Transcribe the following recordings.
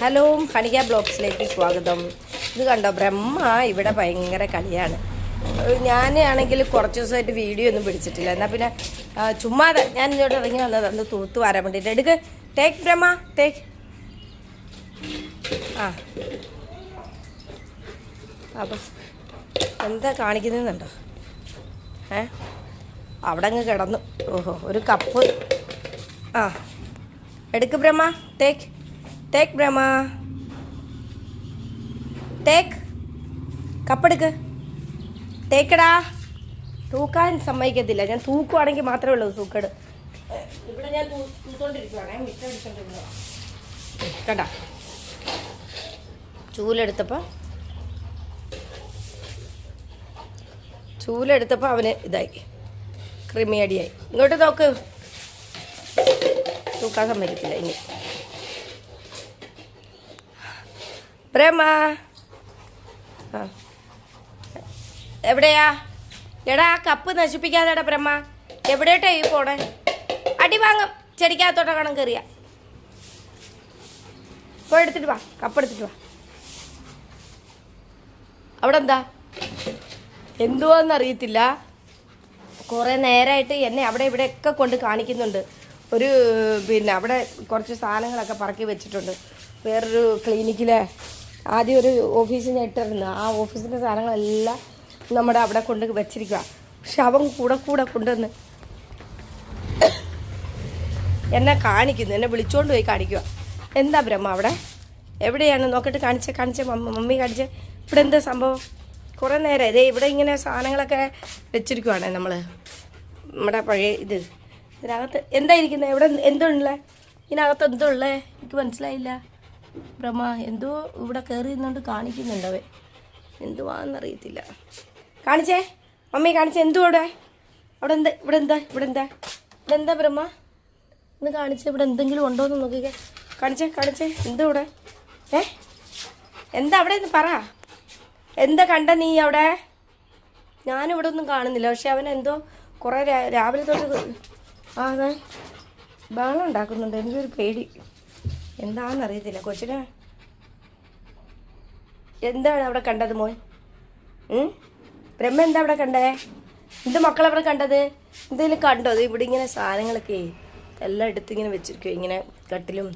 Hello ഹണിക ബ്ലോഗ്സിലേക്ക് സ്വാഗതം. ഇത് കണ്ടോ ബ്രഹ്മ ഇവിടെ ഭയങ്കര കളിയാണ്. ഞാനാണെങ്കിൽ കുറച്ച് ദിവസമായിട്ട് വീഡിയോ ഒന്നും പിടിച്ചിട്ടില്ല. എന്നാൽ പിന്നെ ചുമ്മാതെ ഞാൻ ഇങ്ങോട്ട് ഇറങ്ങി വന്നത് അന്ന് തൂത്ത് വരാൻ വേണ്ടിയിട്ട് എടുക്ക്. Take Brahma take. ആ. അപ്പം എന്താ കാണിക്കുന്നുണ്ടോ ഏ? അവിടെ അങ്ങ് കിടന്നു. ഓഹോ ഒരു കപ്പ്. ആ. എടുക്ക് Brahma take. Take Brahma take കപ്പെടുക്ക്. തേക്കടാ തൂക്കാൻ സമ്മതിക്കത്തില്ല. ഞാൻ തൂക്കുവാണെങ്കിൽ മാത്രമേ ഉള്ളൂ തൂക്കട്. ഇവിടെ ഞാൻ തൂത്തോണ്ടിരിക്കുവാണേ. മിറ്റടിച്ചോണ്ടിരുന്നതാ കണ്ട. ചൂലെടുത്തപ്പോൾ ചൂലെടുത്തപ്പോൾ അവന് ഇതായി. ക്രിമിയടിയായി ഇങ്ങോട്ട് നോക്ക്. തൂക്കാൻ സമ്മതിക്കത്തില്ല ഇനി. പ്രേമ. എവിടെയാ? എടാ കപ്പ് നശിപ്പിക്കാതെടാ പ്രേമ. എവിടെയോട്ടാ ഈ പോണേ അടി വാങ്ങും. ചെടിക്കകത്തോട്ടെ കണം കയറിയ പോയി എടുത്തിട്ട് വാ. കപ്പ് എടുത്തിട്ട് വാ. അവിടെ എന്താ എന്തുവാന്ന് അറിയത്തില്ല. കുറേ നേരമായിട്ട് എന്നെ അവിടെ ഇവിടെയൊക്കെ കൊണ്ട് കാണിക്കുന്നുണ്ട്. ഒരു പിന്നെ അവിടെ കുറച്ച് സാധനങ്ങളൊക്കെ പറക്കി വെച്ചിട്ടുണ്ട്. വേറൊരു ക്ലിനിക്കിലെ ആദ്യം ഒരു ഓഫീസിൽ നിന്ന് ഇട്ടിരുന്നു. ആ ഓഫീസിന്റെ സാധനങ്ങളെല്ലാം നമ്മുടെ അവിടെ കൊണ്ട് വെച്ചിരിക്കുക ശവം കൂടെ കൂടെ കൊണ്ടുവന്ന് എന്നെ കാണിക്കുന്നു. എന്നെ വിളിച്ചുകൊണ്ട് പോയി കാണിക്കുക എന്താ ബ്രഹ്മ അവിടെ? എവിടെയാണ്? നോക്കിയിട്ട് കാണിച്ച് കാണിച്ച് മമ്മി കാണിച്ച്. ഇവിടെ എന്താ സംഭവം? കുറേ നേരം ഇതേ ഇവിടെ ഇങ്ങനെ സാധനങ്ങളൊക്കെ വെച്ചിരിക്കുവാണ് നമ്മൾ നമ്മുടെ പഴയ ഇത്. ഇതിനകത്ത് എന്താ ഇരിക്കുന്നത് എവിടെ എന്തുള്ളേ ഇതിനകത്ത് എന്തുള്ളേ എനിക്ക് മനസ്സിലായില്ല. ബ്രഹ്മ എന്തോ ഇവിടെ കയറി നിന്നുകൊണ്ട് കാണിക്കുന്നുണ്ട് അവൻ എന്തുവാന്നറിയത്തില്ല. കാണിച്ചേ? മമ്മി കാണിച്ചേ എന്തോ അവിടെ അവിടെ എന്താ ഇവിടെ എന്താ ഇവിടെ എന്താ? ഇവിടെ എന്താ ബ്രഹ്മ? ഒന്ന് കാണിച്ചേ ഇവിടെ എന്തെങ്കിലും ഉണ്ടോ എന്ന് നോക്കിക്കേ. കാണിച്ചേ കാണിച്ചേ എന്താ ഏ? എന്താ അവിടെ എന്ന് പറ. എന്താ കണ്ട നീ അവിടെ? ഞാനിവിടെ ഒന്നും കാണുന്നില്ല പക്ഷെ അവൻ എന്തോ കുറേ രാവിലെ തൊട്ട് ആ ബഹളം ഉണ്ടാക്കുന്നുണ്ട് എനിക്കൊരു പേടി. എന്താണെന്നറിയത്തില്ല കൊച്ചിന്. എന്താണ് അവിടെ കണ്ടത് മോൻ? ബ്രഹ്മ എന്താ അവിടെ കണ്ടേ? എന്ത് മക്കളവിടെ കണ്ടത്? എന്തെങ്കിലും കണ്ടോ? ഇവിടെ ഇങ്ങനെ സാധനങ്ങളൊക്കെ എല്ലാം എടുത്ത് ഇങ്ങനെ വെച്ചിരിക്കും ഇങ്ങനെ കട്ടിലും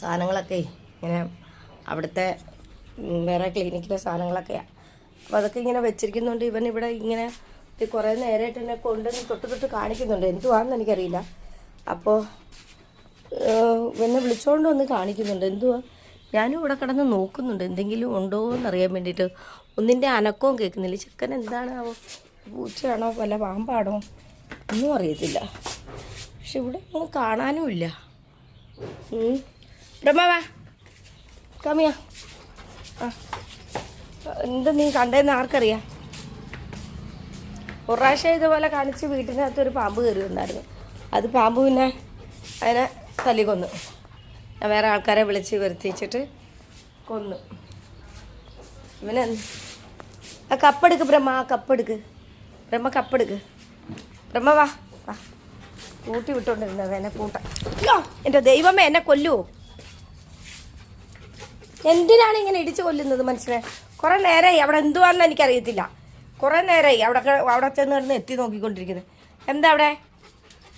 സാധനങ്ങളൊക്കെ ഇങ്ങനെ അവിടുത്തെ വേറെ ക്ലിനിക്കിലെ സാധനങ്ങളൊക്കെയാണ് അപ്പോൾ അതൊക്കെ ഇങ്ങനെ വെച്ചിരിക്കുന്നുണ്ട് ഇവൻ ഇവിടെ ഇങ്ങനെ കുറേ നേരമായിട്ട് എന്നെ കൊണ്ട് തൊട്ട് തൊട്ട് കാണിക്കുന്നുണ്ട്. എന്തുവാണെന്ന് എനിക്കറിയില്ല. അപ്പോൾ എന്നെ വിളിച്ചോണ്ട് വന്ന് കാണിക്കുന്നുണ്ട്. എന്തുവാ? ഞാനും ഇവിടെ കിടന്ന് നോക്കുന്നുണ്ട്. എന്തെങ്കിലും ഉണ്ടോ എന്നറിയാൻ വേണ്ടിയിട്ട്. ഒന്നിന്റെ അനക്കവും കേൾക്കുന്നില്ല. ചിക്കൻ എന്താണാവോ പൂച്ചയാണോ? വല്ല പാമ്പാണോ? ഒന്നും അറിയത്തില്ല. പക്ഷെ ഇവിടെ ഒന്നും കാണാനും ഇല്ല. ബ്രഹ്മാവാ കമ്മിയാ ആ. എന്താ നീ കണ്ടതെന്ന് ആർക്കറിയാം? ഒരു പ്രാവശ്യം ഇതുപോലെ കാണിച്ച് വീട്ടിനകത്ത് ഒരു പാമ്പ് കയറി വന്നായിരുന്നു. അത് പാമ്പ് പിന്നെ അതിനെ തല്ലി കൊന്നു ഞാൻ വേറെ ആൾക്കാരെ വിളിച്ച് വരുത്തിച്ചിട്ട് കൊന്നു. ഇവനെ ആ കപ്പെടുക്ക് ബ്രഹ്മ ആ കപ്പെടുക്ക്. ബ്രഹ്മ കപ്പെടുക്ക്. ബ്രഹ്മ വാ വാ. കൂട്ടി വിട്ടോണ്ടിരുന്നത് എന്നെ കൂട്ട. എന്റെ ദൈവമേ എന്നെ കൊല്ലുവോ? എന്തിനാണ് ഇങ്ങനെ ഇടിച്ചു കൊല്ലുന്നത് മനുഷ്യനെ? കുറേ നേരമായി അവിടെ എന്തുവാണെന്ന് എനിക്കറിയത്തില്ല. കുറേ നേരമായി അവിടെ അവിടെ ചെന്ന് കിടന്ന് എത്തി നോക്കിക്കൊണ്ടിരിക്കുന്നത് എന്താ അവിടെ?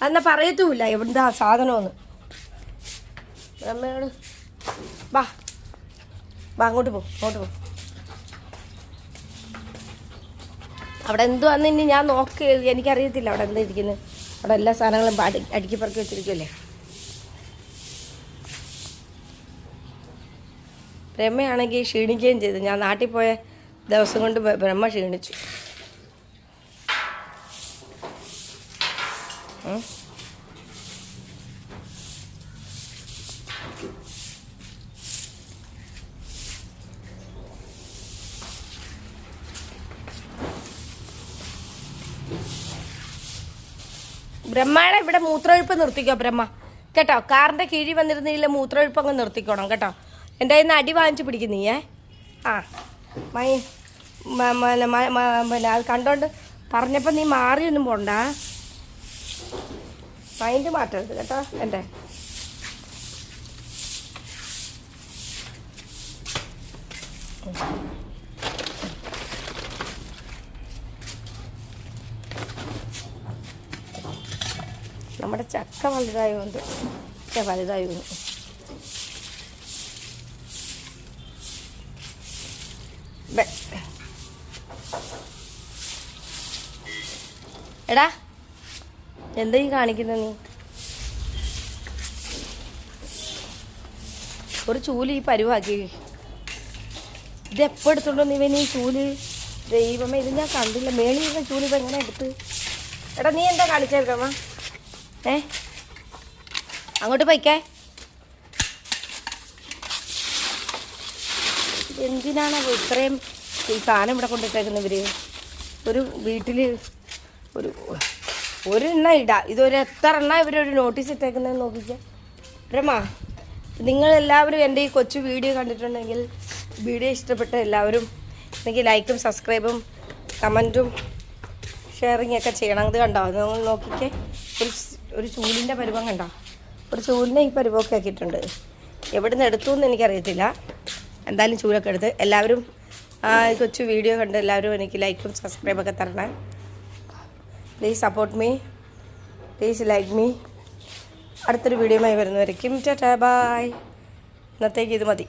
അന്ന് പറയത്തുമില്ല. എന്താ സാധനമെന്ന്. അമ്മയോട്. വാ. വാ അങ്ങോട്ട് പോ അങ്ങോട്ട് പോ. അവിടെ എന്തുവാന്ന് ഇനി ഞാൻ നോക്കി. എനിക്കറിയത്തില്ല അവിടെ എന്താ ഇരിക്കുന്നത് അവിടെ എല്ലാ സാധനങ്ങളും അടി അടുക്കി പറക്കി വെച്ചിരിക്കുമല്ലേ ബ്രഹ്മയാണെങ്കിൽ ക്ഷീണിക്കുകയും ചെയ്തു. ഞാൻ നാട്ടിൽ പോയ ദിവസം കൊണ്ട് ബ്രഹ്മ ക്ഷീണിച്ചു. ബ്രഹ്മയുടെ ഇവിടെ മൂത്രമൊഴിപ്പ് നിർത്തിക്കോ ബ്രഹ്മ? കേട്ടോ കാറിന്റെ കീഴിൽ വന്നിരുന്നില്ല മൂത്രമൊഴിപ്പ് അങ്ങ് നിർത്തിക്കോണം കേട്ടോ. എന്റെ കയ്യിൽ നിന്ന് അടി വാങ്ങിച്ച് പിടിക്കുന്നു നീ ഏ ആ മ- പിന്നെ അത് കണ്ടോണ്ട് പറഞ്ഞപ്പോൾ നീ മാറിയൊന്നും പോണ്ട. മൈൻഡ് മാറ്റരുത് കേട്ടോ എന്റെ. നമ്മുടെ ചക്ക വലുതായതുകൊണ്ട് ചക്ക വലുതായി വന്നു. എടാ എന്താ ഈ കാണിക്കുന്നത് നീ? ഒരു ചൂൽ ഈ പരുവാക്കി. ഇത് എപ്പോൾ എടുത്തോണ്ടോ നീ ഇവൻ ഈ ചൂൽ? ദൈവമേ ഇത് ഞാൻ കണ്ടില്ല. മേളിൽ ചൂൽ ഇപ്പം എങ്ങനെ എടുത്ത്? എടാ നീ എന്താ കാണിച്ചേക്കമ്മ ഏ? അങ്ങോട്ട് പോയിക്കേ. എന്തിനാണ് ഇത്രയും ഈ സാധനം ഇവിടെ കൊണ്ടിട്ടേക്കുന്നത് ഇവർ? ഒരു വീട്ടിൽ ഒരു ഒരു എണ്ണ ഇടാം. ഇതൊരു എത്ര എണ്ണ ഇവരൊരു നോട്ടീസ് ഇട്ടേക്കുന്നത് നോക്കിക്കേ. നിങ്ങൾ നിങ്ങളെല്ലാവരും എന്റെ ഈ കൊച്ചു വീഡിയോ കണ്ടിട്ടുണ്ടെങ്കിൽ വീഡിയോ ഇഷ്ടപ്പെട്ട എല്ലാവരും എനിക്ക് ലൈക്കും സബ്സ്ക്രൈബും കമന്റും ഷെയറിങ്ങൊക്കെ ചെയ്യണം. ഇത് കണ്ടോ? അത് നിങ്ങൾ നോക്കിക്കേ. ഒരു ഒരു ചൂലിന്റെ പരുവം കണ്ട? ഒരു ചൂലിനെ ഈ പരുവമൊക്കെ ആക്കിയിട്ടുണ്ട്. എവിടെ നിന്ന് എടുത്തു എന്ന് എനിക്കറിയത്തില്ല. എന്തായാലും ചൂലൊക്കെ എടുത്ത് എല്ലാവരും കൊച്ചു വീഡിയോ കണ്ട് എല്ലാവരും എനിക്ക് ലൈക്കും സബ്സ്ക്രൈബൊക്കെ തരണേ. Please support me please like me അടുത്തൊരു വീഡിയോ വീഡിയോയുമായി വരുന്നവരേക്കും ടാ ബായ് ഇന്നത്തേക്ക് ഇത് മതി.